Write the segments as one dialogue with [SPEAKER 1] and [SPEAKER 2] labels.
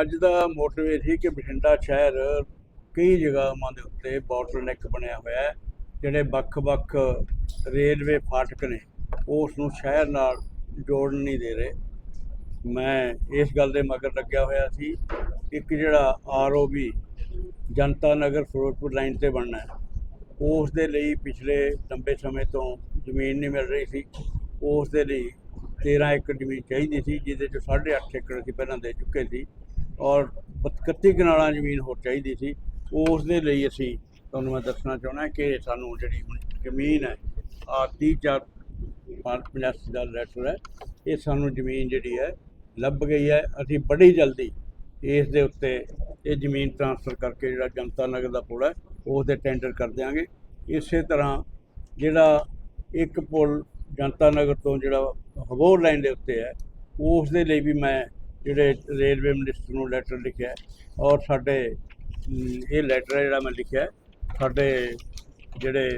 [SPEAKER 1] ਅੱਜ ਦਾ ਮੋਟਿਵ ਇਹ ਸੀ ਕਿ ਬਠਿੰਡਾ ਸ਼ਹਿਰ ਕਈ ਜਗ੍ਹਾਵਾਂ ਦੇ ਉੱਤੇ ਬੋਟਲਨੈਕ ਬਣਿਆ ਹੋਇਆ ਹੈ, ਜਿਹੜੇ ਵੱਖ-ਵੱਖ ਰੇਲਵੇ ਫਾਟਕ ਨੇ, ਉਸ ਨੂੰ ਸ਼ਹਿਰ ਨਾਲ ਜੋੜਨ ਨਹੀਂ ਦੇ ਰਹੇ। ਮੈਂ ਇਸ ਗੱਲ ਦੇ ਮਗਰ ਲੱਗਿਆ ਹੋਇਆ ਸੀ, ਇੱਕ ਜਿਹੜਾ ਆਰਓਬੀ ਜਨਤਾ ਨਗਰ ਫਿਰੋਜ਼ਪੁਰ ਲਾਈਨ ਤੇ ਬਣਨਾ ਹੈ, ਉਸ ਦੇ ਲਈ ਪਿਛਲੇ ਲੰਬੇ ਸਮੇਂ ਤੋਂ ਜ਼ਮੀਨ ਨਹੀਂ ਮਿਲ ਰਹੀ ਸੀ। ਉਸ ਦੇ ਲਈ 13 ਏਕੜ ਜ਼ਮੀਨ ਚਾਹੀਦੀ ਸੀ, ਜਿਹਦੇ ਚ 8.5 ਏਕੜ ਅਸੀਂ ਪਹਿਲਾਂ ਦੇ ਚੁੱਕੇ ਸੀ। ਔਰ 31 ਕਨਾਲਾਂ ਜ਼ਮੀਨ ਹੋਰ ਚਾਹੀਦੀ ਸੀ ਉਸ ਦੇ ਲਈ ਅਸੀਂ ਤੁਹਾਨੂੰ ਮੈਂ ਦੱਸਣਾ ਚਾਹੁੰਦਾ ਕਿ ਸਾਨੂੰ ਜਿਹੜੀ ਹੁਣ ਜ਼ਮੀਨ ਹੈ ਆ 30 ਚਾਰ 85 ਦਾ ਲੈਟਰ ਹੈ, ਇਹ ਸਾਨੂੰ ਜ਼ਮੀਨ ਜਿਹੜੀ ਹੈ ਲੱਭ ਗਈ ਹੈ, ਅਸੀਂ ਬੜੀ ਜਲਦੀ ਇਸ ਦੇ ਉੱਤੇ ਇਹ ਜ਼ਮੀਨ ਟ੍ਰਾਂਸਫਰ ਕਰਕੇ ਜਿਹੜਾ ਜਨਤਾ ਨਗਰ ਦਾ ਪੁਲ ਹੈ ਉਸ ਦੇ ਟੈਂਡਰ ਕਰ ਦਿਆਂਗੇ। ਇਸੇ ਤਰ੍ਹਾਂ ਜਿਹੜਾ ਇੱਕ ਪੁਲ ਜਨਤਾ ਨਗਰ ਤੋਂ ਜਿਹੜਾ ਹਗੋਰ ਲਾਈਨ ਦੇ ਉੱਤੇ ਹੈ ਉਸ ਦੇ ਲਈ ਵੀ ਮੈਂ ਜਿਹੜੇ ਰੇਲਵੇ ਮਿਨਿਸਟਰ ਨੂੰ ਲੈਟਰ ਲਿਖਿਆ ਔਰ ਸਾਡੇ ਇਹ ਲੈਟਰ ਹੈ ਜਿਹੜਾ ਮੈਂ ਲਿਖਿਆ ਸਾਡੇ ਜਿਹੜੇ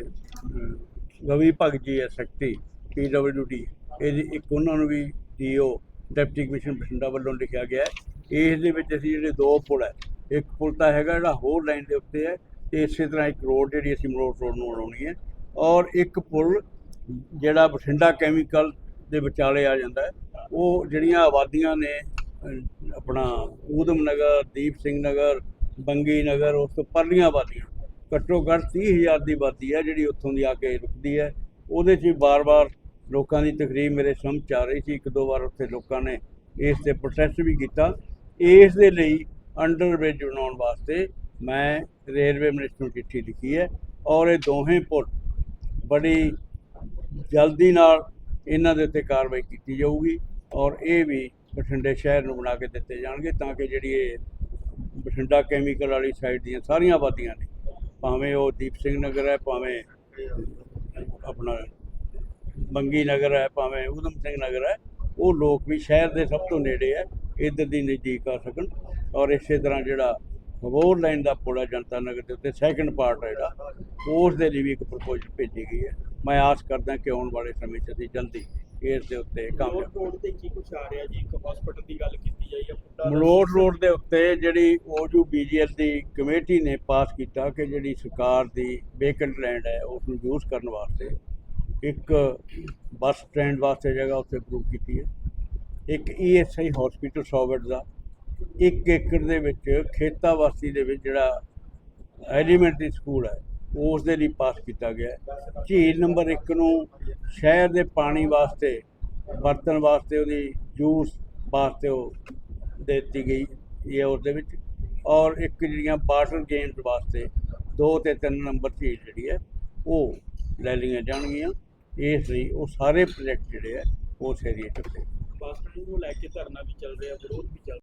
[SPEAKER 1] ਰਵੀ ਭਗਤ ਜੀ ਹੈ ਸੈਕਟਰੀ ਪੀਡਬਲਯੂਡੀ ਇਹਦੀ ਇੱਕ ਉਹਨਾਂ ਨੂੰ ਵੀ ਡੀਓ ਡਿਪਟੀ ਕਮਿਸ਼ਨ ਬਠਿੰਡਾ ਵੱਲੋਂ ਲਿਖਿਆ ਗਿਆ ਇਸ ਦੇ ਵਿੱਚ ਅਸੀਂ ਜਿਹੜੇ ਦੋ ਪੁਲ ਹੈ, ਇੱਕ ਪੁਲ ਤਾਂ ਹੈਗਾ ਜਿਹੜਾ ਹੋਰ ਲਾਈਨ ਦੇ ਉੱਤੇ ਹੈ, ਤੇ ਇਸੇ ਤਰ੍ਹਾਂ ਇੱਕ ਰੋਡ ਜਿਹੜੀ ਅਸੀਂ ਮਲੋਟ ਰੋਡ ਨੂੰ ਬਣਾਉਣੀ ਹੈ ਔਰ ਇੱਕ ਪੁਲ ਜਿਹੜਾ ਬਠਿੰਡਾ ਕੈਮੀਕਲ ਦੇ ਵਿਚਾਲੇ ਆ ਜਾਂਦਾ ਉਹ ਜਿਹੜੀਆਂ ਆਬਾਦੀਆਂ ਨੇ ਆਪਣਾ ਊਧਮ ਨਗਰ, ਦੀਪ ਸਿੰਘ ਨਗਰ, ਬੰਗੀ ਨਗਰ, ਉਸ ਤੋਂ ਪਰਲੀਆਂ ਆਬਾਦੀਆਂ ਘੱਟੋ ਘੱਟ 30000 ਦੀ ਆਬਾਦੀ ਹੈ ਜਿਹੜੀ ਉੱਥੋਂ ਦੀ ਆ ਕੇ ਰੁਕਦੀ ਹੈ। ਉਹਦੇ 'ਚ ਵੀ ਬਾਰ-ਬਾਰ ਲੋਕਾਂ ਦੀ ਤਕਰੀਬ ਮੇਰੇ ਸਮਝ 'ਚ ਆ ਰਹੀ ਸੀ। ਇੱਕ ਦੋ ਵਾਰ ਉੱਥੇ ਲੋਕਾਂ ਨੇ ਇਸ ਤੇ ਪ੍ਰੋਟੈਸਟ ਵੀ ਕੀਤਾ। ਇਸ ਦੇ ਲਈ ਅੰਡਰਬ੍ਰਿਜ ਬਣਾਉਣ ਵਾਸਤੇ ਮੈਂ ਰੇਲਵੇ ਮਿਨਿਸਟਰ ਨੂੰ ਚਿੱਠੀ ਲਿਖੀ ਹੈ ਔਰ ਇਹ ਦੋਹੇ ਪੁਲ ਬੜੀ ਜਲਦੀ ਨਾਲ ਇਹਨਾਂ ਦੇ ਉੱਤੇ ਕਾਰਵਾਈ ਕੀਤੀ ਜਾਊਗੀ ਔਰ ਇਹ ਵੀ ਬਠਿੰਡੇ ਸ਼ਹਿਰ ਨੂੰ ਬਣਾ ਕੇ ਦਿੱਤੇ ਜਾਣਗੇ ਤਾਂ ਕਿ ਜਿਹੜੀ ਇਹ ਬਠਿੰਡਾ ਕੈਮੀਕਲ ਵਾਲੀ ਸਾਈਡ ਦੀਆਂ ਸਾਰੀਆਂ ਆਬਾਦੀਆਂ ਨੇ। ਭਾਵੇਂ ਉਹ ਦੀਪ ਸਿੰਘ ਨਗਰ ਹੈ, ਭਾਵੇਂ ਆਪਣਾ ਮੰਗੀ ਨਗਰ ਹੈ, ਭਾਵੇਂ ਊਧਮ ਸਿੰਘ ਨਗਰ ਹੈ, ਉਹ ਲੋਕ ਵੀ ਸ਼ਹਿਰ ਦੇ ਸਭ ਤੋਂ ਨੇੜੇ ਹੈ, ਇੱਧਰ ਦੀ ਨਜ਼ਦੀਕ ਆ ਸਕਣ। ਔਰ ਇਸੇ ਤਰ੍ਹਾਂ ਜਿਹੜਾ ਹਬੋਰ ਲਾਈਨ ਦਾ ਪੁਲ ਜਨਤਾ ਨਗਰ ਦੇ ਉੱਤੇ ਸੈਕੰਡ ਪਾਰਟ ਹੈ ਜਿਹੜਾ, ਉਸ ਦੇ ਲਈ ਵੀ ਇੱਕ ਪ੍ਰਪੋਜ਼ਲ ਭੇਜੀ ਗਈ ਹੈ। ਮੈਂ ਆਸ ਕਰਦਾ ਕਿ ਆਉਣ ਵਾਲੇ ਸਮੇਂ 'ਚ ਅਸੀਂ ਜਲਦੀ ਇਸ ਦੇ ਉੱਤੇ ਕੰਮ
[SPEAKER 2] ਰੋਡ ਰੋਡ ਤੇ ਕੀ ਕੁਛ ਆ ਰਿਹਾ ਜੀ? ਇੱਕ ਹਸਪੀਟਲ ਦੀ ਗੱਲ ਕੀਤੀ ਜਾਈ ਹੈ ਬੁੱਢਾ
[SPEAKER 1] ਮਲੋਟ ਰੋਡ ਦੇ ਉੱਤੇ ਜਿਹੜੀ ਓਜੂ ਬੀਜੀਐਲ ਦੀ ਕਮੇਟੀ ਨੇ ਪਾਸ ਕੀਤਾ ਕਿ ਜਿਹੜੀ ਸਰਕਾਰ ਦੀ ਵੇਕੈਂਟ ਲੈਂਡ ਹੈ ਉਸ ਨੂੰ ਯੂਜ਼ ਕਰਨ ਵਾਸਤੇ ਇੱਕ ਬੱਸ ਸਟੈਂਡ ਵਾਸਤੇ ਜਗ੍ਹਾ ਉੱਥੇ ਅਪਰੂਵ ਕੀਤੀ ਹੈ। ਇੱਕ ਈਐਸਆਈ ਹਸਪੀਟਲ ਸੌਵਟ ਦਾ ਇੱਕ ਏਕੜ ਦੇ ਵਿੱਚ ਖੇਤਾ ਬਸਤੀ ਦੇ ਵਿੱਚ ਜਿਹੜਾ ਐਲੀਮੈਂਟਰੀ ਸਕੂਲ ਹੈ ਉਸ ਦੇ ਲਈ ਪਾਸ ਕੀਤਾ ਗਿਆ ਝੀਲ ਨੰਬਰ 1 ਨੂੰ ਸ਼ਹਿਰ ਦੇ ਪਾਣੀ ਵਾਸਤੇ, ਵਰਤਣ ਵਾਸਤੇ ਉਹਦੀ ਜੂਸ ਵਾਸਤੇ ਉਹ ਦੇ ਦਿੱਤੀ ਗਈ, ਇਹ ਉਸ ਦੇ ਵਿੱਚ। ਔਰ ਇੱਕ ਜਿਹੜੀਆਂ ਵਾਟਰ ਗੇਮਸ ਵਾਸਤੇ 2 ਤੇ 3 ਨੰਬਰ ਝੀਲ ਜਿਹੜੀ ਹੈ, ਉਹ ਲੈ ਲਈਆਂ ਜਾਣਗੀਆਂ। ਇਸ ਲਈ ਉਹ ਸਾਰੇ ਪ੍ਰੋਜੈਕਟ ਜਿਹੜੇ ਹੈ, ਉਸ ਏਰੀਏ 'ਚ ਹੁੰਦੇ
[SPEAKER 2] ਹਸਪੀਟਲ ਨੂੰ ਲੈ ਕੇ ਧਰਨਾ ਵੀ ਚੱਲ ਰਿਹਾ, ਵਿਰੋਧ ਵੀ ਚੱਲ